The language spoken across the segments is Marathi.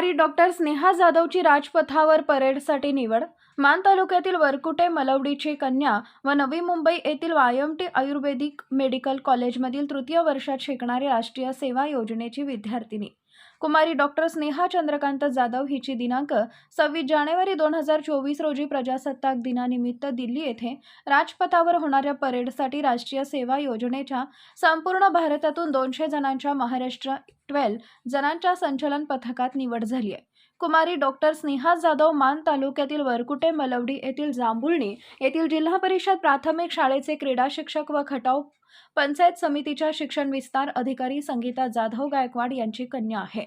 कुमारी डॉक्टर स्नेहा जाधवची राजपथावर परेडसाठी निवड. मान तालुक्यातील वरकुटे मलवडीची कन्या व नवी मुंबई येथील वायमटी आयुर्वेदिक मेडिकल कॉलेजमधील तृतीय वर्षात शिकणारी राष्ट्रीय सेवा योजनेची विद्यार्थिनी. कुमारी डॉक्टर स्नेहा चंद्रकांत जाधव हिची दिनांक सव्वीस जानेवारी दोन हजार चोवीस रोजी प्रजासत्ताक दिनानिमित्त दिल्ली येथे राजपथावर होणाऱ्या परेडसाठी राष्ट्रीय सेवा योजनेच्या संपूर्ण भारतातून दोनशे जणांच्या महाराष्ट्र ट्वेल्व जणांच्या संचलन पथकात निवड झाली आहे. कुमारी डॉक्टर स्नेहा जाधव मान तालुक्यातील वरकुटे मलवडी येथील जांभुळणी येथील जिल्हा परिषद प्राथमिक शाळेचे क्रीडा शिक्षक व खटाव पंचायत समितीच्या शिक्षण विस्तार अधिकारी संगीता जाधव गायकवाड यांची कन्या आहे.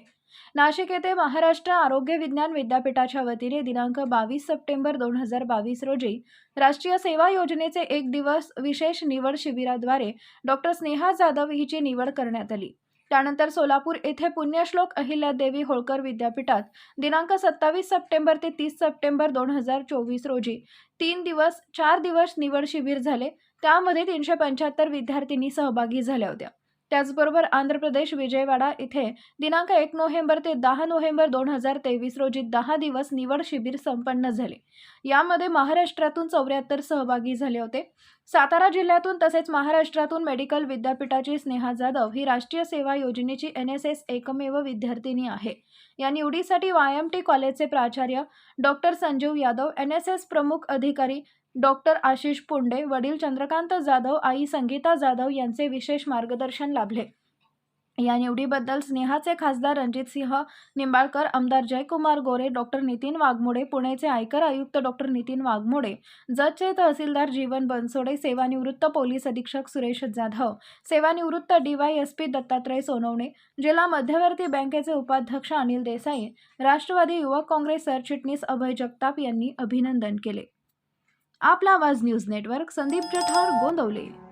नाशिक येथे महाराष्ट्र आरोग्य विज्ञान विद्यापीठाच्या वतीने दिनांक बावीस सप्टेंबर दोन हजार बावीस रोजी राष्ट्रीय सेवा योजनेचे एक दिवस विशेष निवड शिबिराद्वारे डॉक्टर स्नेहा जाधव हिची निवड करण्यात आली. त्यानंतर सोलापूर येथे पुण्यश्लोक अहिल्यादेवी होळकर विद्यापीठात दिनांक सत्तावीस सप्टेंबर ते तीस सप्टेंबर दोन हजार चोवीस रोजी तीन दिवस चार दिवस निवड शिबिर झाले. त्यामध्ये तीनशे पंच्याहत्तर विद्यार्थिनी सहभागी झाल्या होत्या. त्याचबरोबर आंध्र प्रदेश विजयवाडा इथे दिनांक एक नोव्हेंबर ते दहा नोव्हेंबर दोन हजार तेवीस रोजी दहा दिवस निवड शिबिर संपन्न झाले. यामध्ये महाराष्ट्रातून चौऱ्याहत्तर सहभागी झाले होते. सातारा जिल्ह्यातून तसेच महाराष्ट्रातून मेडिकल विद्यापीठाची स्नेहा जाधव ही राष्ट्रीय सेवा योजनेची एन एस एस एकमेव विद्यार्थिनी आहे. या निवडीसाठी वाय एम टी कॉलेजचे प्राचार्य doctor Sanjeev Yadav N S S प्रमुख अधिकारी डॉक्टर आशिष पुंडे वडील चंद्रकांत जाधव आई संगीता जाधव यांचे विशेष मार्गदर्शन लाभले. या निवडीबद्दल स्नेहाचे खासदार रणजितसिंह निंबाळकर आमदार जयकुमार गोरे डॉक्टर नितीन वाघमोडे पुणेचे आयकर आयुक्त डॉक्टर नितीन वाघमोडे जतचे तहसीलदार जीवन बनसोडे सेवानिवृत्त पोलीस अधीक्षक सुरेश जाधव सेवानिवृत्त डीवायएसपी दत्तात्रय सोनवणे जिल्हा मध्यवर्ती बँकेचे उपाध्यक्ष अनिल देसाई राष्ट्रवादी युवक काँग्रेस सरचिटणीस अभय जगताप यांनी अभिनंदन केले. Aapla Awaz news network Sandeep Jathar Gondavale.